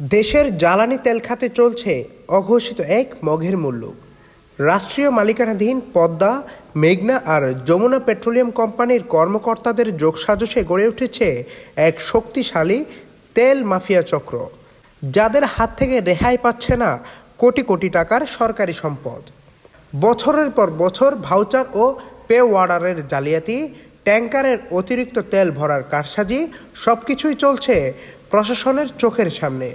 দেশের জ্বালানি তেল খাতে চলছে অঘোষিত এক মঘের মূল্য। রাষ্ট্রীয় মালিকানাধীন পদ্মা, মেঘনা আর যমুনা পেট্রোলিয়াম কোম্পানির কর্মকর্তাদের যোগসাজশে গড়ে উঠেছে এক শক্তিশালী তেল মাফিয়া চক্র, যাদের হাত থেকে রেহাই পাচ্ছে না কোটি কোটি টাকার সরকারি সম্পদ। বছরের পর বছর ভাউচার ও পে ওয়ার্ডারের জালিয়াতি ট্যাঙ্কারের অতিরিক্ত তেল ভরার কারসাজি সব কিছুই চলছে প্রশাসনের চোখের সামনে।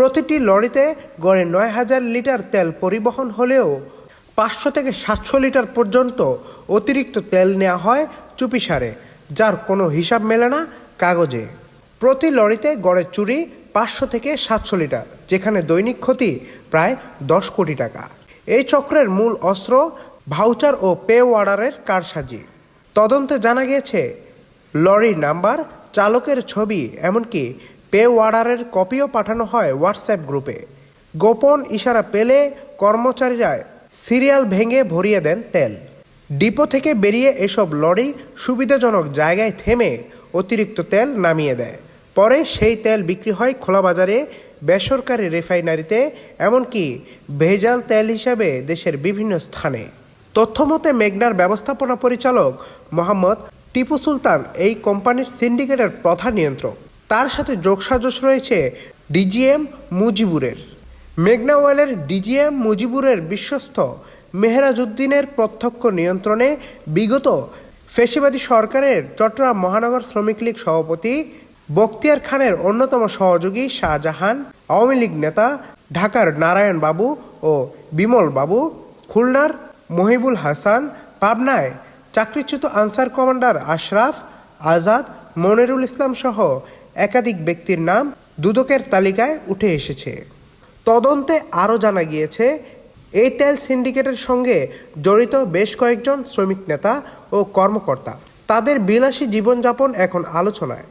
প্রতিটি লরিতে গড়ে নয় হাজার লিটার তেল পরিবহন হলেও পাঁচশো থেকে সাতশো লিটার পর্যন্ত অতিরিক্ত তেল নেওয়া হয় চুপিসারে, যার কোনো হিসাব মেলে না কাগজে। প্রতি লরিতে গড়ে চুরি পাঁচশো থেকে সাতশো লিটার, যেখানে দৈনিক ক্ষতি প্রায় দশ কোটি টাকা। এই চক্রের মূল অস্ত্র ভাউচার ও পে ওয়ার্ডারের কারসাজি। তদন্তে জানা গিয়েছে লরির নাম্বার, চালকের ছবি, এমনকি পে ওয়ার্ডারের কপিও পাঠানো হয় হোয়াটসঅ্যাপ গ্রুপে। গোপন ইশারা পেলে কর্মচারীরা সিরিয়াল ভেঙে ভরিয়ে দেন তেল। ডিপো থেকে বেরিয়ে এসব লরি সুবিধাজনক জায়গায় থেমে অতিরিক্ত তেল নামিয়ে দেয়। পরে সেই তেল বিক্রি হয় খোলা বাজারে, বেসরকারি রিফাইনারিতে, এমনকি ভেজাল তেল হিসাবে দেশের বিভিন্ন স্থানে। তথ্যমতে, মেঘনার ব্যবস্থাপনা পরিচালক মোহাম্মদ টিপু সুলতান এই কোম্পানির সিন্ডিকেটের প্রধান নিয়ন্ত্রক। তার সাথে যোগসাজশ রয়েছে ডিজিএম মুজিবুরের। মেঘনা ওয়েলের ডিজিএম মুজিবুরের বিশ্বস্ত মেহরাজউদ্দিনের প্রত্যক্ষ নিয়ন্ত্রণে বিগত ফেসিবাদী সরকারের চট্টগ্রাম মহানগর শ্রমিক লীগ সভাপতি বখতিয়ার খানের অন্যতম সহযোগী শাহজাহান, আওয়ামী লীগ নেতা ঢাকার নারায়ণ বাবু ও বিমল বাবু খুলনার মহিবুল হাসান, পাবনায় চাকরিচ্যুত আনসার কমান্ডার আশরাফ, আজাদ, মনিরুল ইসলাম সহ একাধিক ব্যক্তির নাম দুদকের তালিকায় উঠে এসেছে। তদন্তে আরও জানা গিয়েছে, এই তেল সিন্ডিকেটের সঙ্গে জড়িত বেশ কয়েকজন শ্রমিক নেতা ও কর্মকর্তা। তাদের বিলাসী জীবনযাপন এখন আলোচনায়।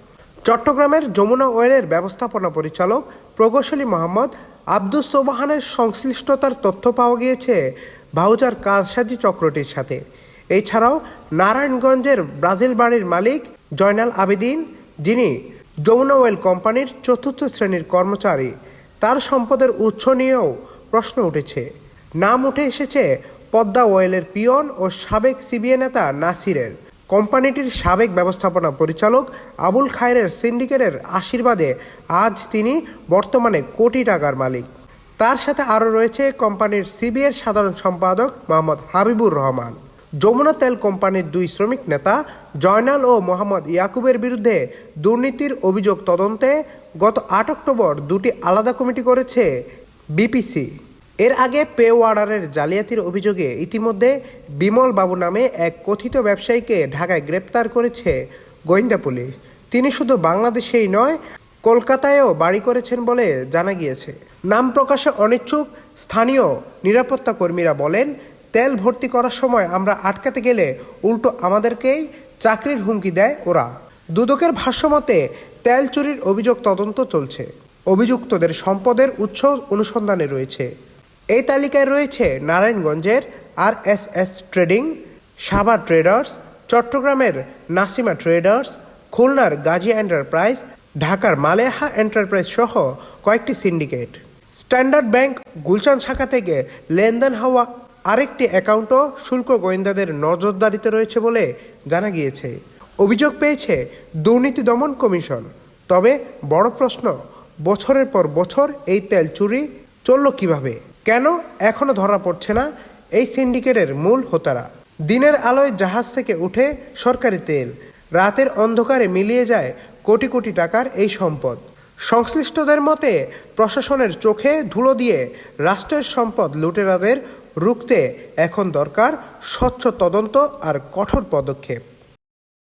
চট্টগ্রামের যমুনা ওয়েলের ব্যবস্থাপনা পরিচালক প্রকৌশলী মোহাম্মদ আব্দুস সোবাহানের সংশ্লিষ্টতার তথ্য পাওয়া গিয়েছে ভাউচার কারসাজি চক্রটির সাথে। এছাড়াও নারায়ণগঞ্জের ব্রাজিল বাড়ির মালিক জয়নাল আবেদিন, যিনি যমুনা ওয়েল কোম্পানির চতুর্থ শ্রেণির কর্মচারী, তার সম্পদের উৎস নিয়েও প্রশ্ন উঠেছে। নাম উঠে এসেছে পদ্মা ওয়েলের পিয়ন ও সাবেক সিবিএ নেতা নাসিরের। কোম্পানিটির সাবেক ব্যবস্থাপনা পরিচালক আবুল খায়ের সিন্ডিকেটের আশীর্বাদে আজ তিনি বর্তমানে কোটি টাকার মালিক। তার সাথে আরও রয়েছে কোম্পানির সিবিএর সাধারণ সম্পাদক মোহাম্মদ হাবিবুর রহমান। যমুনা তেল কোম্পানির দুই শ্রমিক নেতা জয়নাল ও মোহাম্মদ ইয়াকুবের বিরুদ্ধে দুর্নীতির অভিযোগ তদন্তে গত আট অক্টোবর দুটি আলাদা কমিটি করেছে বিপিসি। এর আগে পে ওয়ার্ডারের জালিয়াতির অভিযোগে ইতিমধ্যে বিমল বাবু নামে এক কথিত ব্যবসায়ীকে ঢাকায় গ্রেপ্তার করেছে গোয়েন্দা পুলিশ। তিনি শুধু বাংলাদেশেই নয়, কলকাতায়ও বাড়ি করেছেন বলে জানা গিয়েছে। নাম প্রকাশে অনিচ্ছুক, স্থানীয় নিরাপত্তা কর্মীরা বলেন তেল ভর্তি করার সময় আমরা আটকাতে গেলে উল্টো আমাদেরকেই চাকরির হুমকি দেয় ওরা। দুদকের ভাষ্যমতে তেল চুরির অভিযোগ তদন্ত চলছে। অভিযুক্তদের সম্পদের উৎস অনুসন্ধানে রয়েছে। এই তালিকায় রয়েছে নারায়ণগঞ্জের R S S trading Savar traders, চট্টগ্রামের নাসিমা ট্রেডার্স, খুলনার গাজী এন্টারপ্রাইজ, ঢাকার মালেহা এন্টারপ্রাইজ সহ কয়েকটি সিন্ডিকেট। স্ট্যান্ডার্ড ব্যাংক গুলশান শাখা থেকে লেনদেন হওয়া আরেকটি অ্যাকাউন্টও শুল্ক গোয়েন্দাদের নজরদারিতে রয়েছে বলে জানা গিয়েছে। অভিযোগ পেয়েছে দুর্নীতি দমন কমিশন। তবে বড় প্রশ্ন, বছরের পর বছর এই তেল চুরি চলল কীভাবে? কেন এখনও ধরা পড়ছে না এই সিন্ডিকেটের মূল হোতারা? দিনের আলোয় জাহাজ থেকে উঠে সরকারি তেল, রাতের অন্ধকারে মিলিয়ে যায় কোটি কোটি টাকার এই সম্পদ। সংশ্লিষ্টদের মতে, প্রশাসনের চোখে ধুলো দিয়ে রাষ্ট্রের সম্পদ লুটেরাদের রুখতে এখন দরকার স্বচ্ছ তদন্ত আর কঠোর পদক্ষেপ।